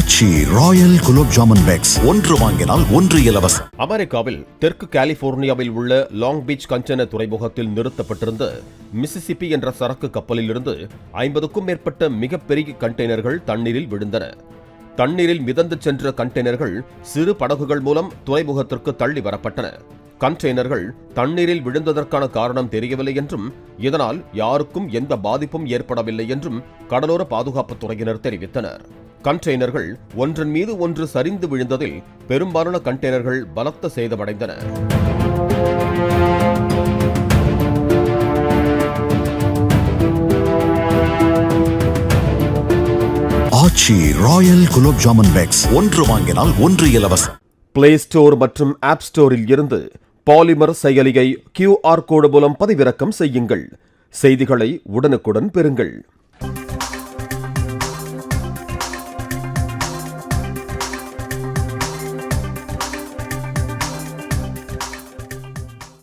ஆச்சி Royal gulab jamun packs ஒன்று வாங்கினால் ஒன்று இலவசம். அமெரிக்காவில் தெற்கு கலிபோர்னியாவில் உள்ள லாங் பீச் கஞ்சன துறைமுகத்தில் நிறுத்தப்பட்டிருந்த மிசிசிப்பி என்ற சரக்கு கப்பலில் இருந்து ஐம்பதுக்கும் மேற்பட்ட மிகப்பெரிய கண்டெய்னர்கள் தண்ணீரில் விழுந்தன. தண்ணீரில் மிதந்து சென்ற கண்டெய்னர்கள் சிறு படகுகள் மூலம் துறைமுகத்திற்கு தள்ளி வரப்பட்டன. கண்டெய்னர்கள் தண்ணீரில் விழுந்ததற்கான காரணம் தெரியவில்லை என்றும் இதனால் யாருக்கும் எந்த பாதிப்பும் ஏற்படவில்லை என்றும் கடலோர பாதுகாப்புத் துறையினர் தெரிவித்தனர். கண்டெய்னர்கள் ஒன்றன் மீது ஒன்று சரிந்து விழுந்ததில் பெரும்பாலான கண்டெய்னர்கள் பலத்த சேதமடைந்தன. Aachi Royal gulab jamun packs. ஒன்று வாங்கினால் ஒன்று இலவசம். பிளே ஸ்டோர் மற்றும் ஆப் ஸ்டோரில் இருந்து பாலிமர் செயலியை கியூஆர் கோடு மூலம் பதிவிறக்கம் செய்யுங்கள். செய்திகளை உடனுக்குடன் பெறுங்கள்.